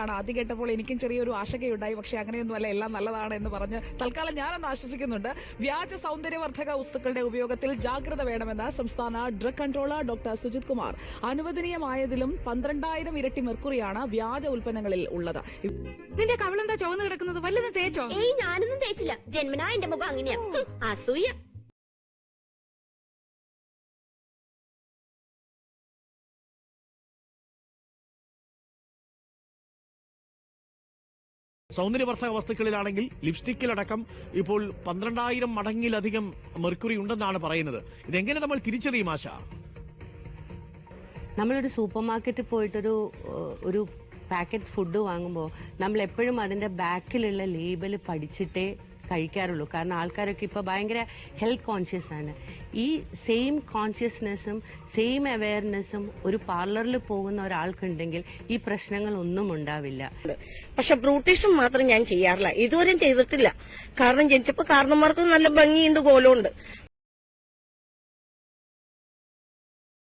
ആദ്യം കേട്ടപ്പോൾ എനിക്കും ചെറിയൊരു ആശങ്കയുണ്ടായി. പക്ഷെ അങ്ങനെയൊന്നുമല്ല എല്ലാം നല്ലതാണ് എന്ന് പറഞ്ഞ് തൽക്കാലം ഞാനൊന്ന് ആശ്വസിക്കുന്നുണ്ട്. വ്യാജ സൗന്ദര്യവർദ്ധക വസ്തുക്കളുടെ ഉപയോഗത്തിൽ ജാഗ്രത വേണമെന്ന് സംസ്ഥാന drug controller doctor Sujith Kumar. അനുവദനീയമായതിലും പന്ത്രണ്ടായിരം ഇരട്ടി മെർക്കുറിയാണ് വ്യാജ ഉൽപ്പന്നങ്ങളിൽ ഉള്ളത്. നിന്റെ കവളെന്താ ചുവന്ന് കിടക്കുന്നത്? വല്ലതും തേച്ചോ? ഏയ് ഞാനൊന്നും തേച്ചില്ല. ജന്മനാ എന്റെ മുഖം അങ്ങനെയാ. അസൂയ. സൗന്ദര്യവർദ്ധക വസ്തുക്കളിലാണെങ്കിൽ ലിപ്സ്റ്റിക്കിലടക്കം ഇപ്പോൾ പന്ത്രണ്ടായിരം മടങ്ങിലധികം മെർക്കുറി ഉണ്ടെന്നാണ് പറയുന്നത്. ഇതെങ്ങനെ നമ്മൾ തിരിച്ചറിയും ആശ? നമ്മളൊരു സൂപ്പർ മാർക്കറ്റിൽ പോയിട്ടൊരു ഒരു പാക്കറ്റ് ഫുഡ് വാങ്ങുമ്പോൾ നമ്മൾ എപ്പോഴും അതിന്റെ ബാക്കിലുള്ള ലേബൽ പഠിച്ചിട്ടേ കഴിക്കാറുള്ളൂ. കാരണം ആൾക്കാരൊക്കെ ഇപ്പോൾ ഭയങ്കര ഹെൽത്ത് കോൺഷ്യസ് ആണ്. ഈ സെയിം കോൺഷ്യസ്നെസ്സും സെയിം അവയർനെസ്സും ഒരു പാർലറിൽ പോകുന്ന ഒരാൾക്കുണ്ടെങ്കിൽ ഈ പ്രശ്നങ്ങൾ ഒന്നും ഉണ്ടാവില്ല. പക്ഷെ ബ്രൂട്ടീഷും മാത്രം ഞാൻ ചെയ്യാറില്ല. ഇതുവരെയും ചെയ്തിട്ടില്ല. കാരണം ജനിച്ചപ്പോ കാരണന്മാർക്ക് നല്ല ഭംഗിയുണ്ട് കോലമുണ്ട്